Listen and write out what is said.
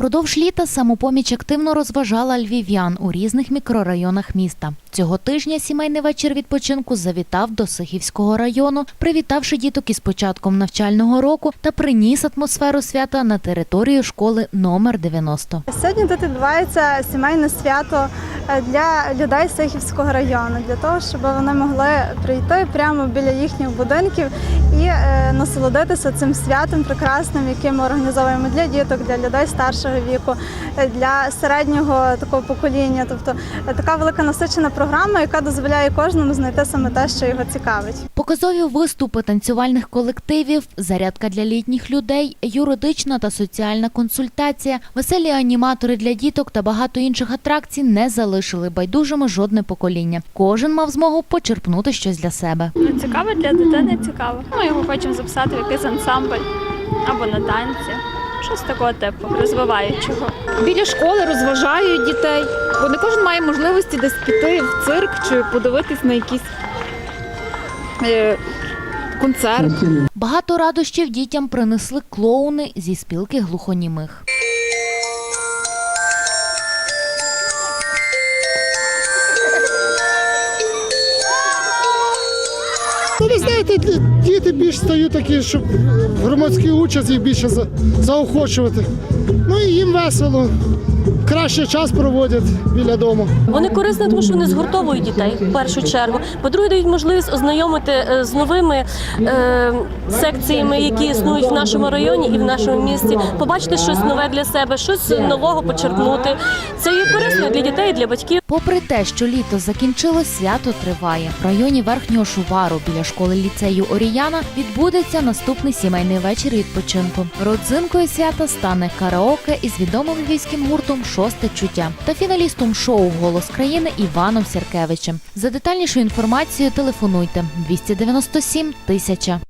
Впродовж літа самопоміч активно розважала львів'ян у різних мікрорайонах міста. Цього тижня сімейний вечір відпочинку завітав до Сихівського району, привітавши діток із початком навчального року та приніс атмосферу свята на територію школи номер 90. Сьогодні тут відбувається сімейне свято для людей Сихівського району, для того, щоб вони могли прийти прямо біля їхніх будинків і е, насолодитися цим святом прекрасним, яке ми організовуємо для діток, для людей старшого віку, е, для середнього такого покоління. Тобто е, така велика насичена програма, яка дозволяє кожному знайти саме те, що його цікавить. Показові виступи танцювальних колективів, зарядка для літніх людей, юридична та соціальна консультація, веселі аніматори для діток та багато інших атракцій не залишили байдужими жодне покоління. Кожен мав змогу почерпнути щось для себе. Ну, цікаво для дитини, цікаво. Ми його хочемо записати в якийсь ансамбль або на танці. Щось такого типу, розвиваючого. біля школи розважають дітей, бо не кожен має можливості десь піти в цирк чи подивитись на якийсь е, концерт. Багато радощів дітям принесли клоуни зі спілки глухонімих. Ну, ви знаєте, ді- діти більш стають такі, щоб в громадській участь їх більше за- заохочувати. Ну і їм весело, краще час проводять біля дому. Вони корисні, тому що вони згуртовують дітей в першу чергу. По-друге, дають можливість ознайомити е, з новими е, секціями, які існують в нашому районі і в нашому місті, побачити щось нове для себе, щось нового почерпнути. Це є корисно для дітей, і для батьків. Попри те, що літо закінчилось, свято триває. В районі верхнього шувару біля школи ліцею Оріяна відбудеться наступний сімейний вечір відпочинку. Родзинкою свята стане караоке із відомим львівським гуртом Шосте чуття та фіналістом шоу Голос країни Іваном Сіркевичем. За детальнішою інформацією телефонуйте 297 тисяча.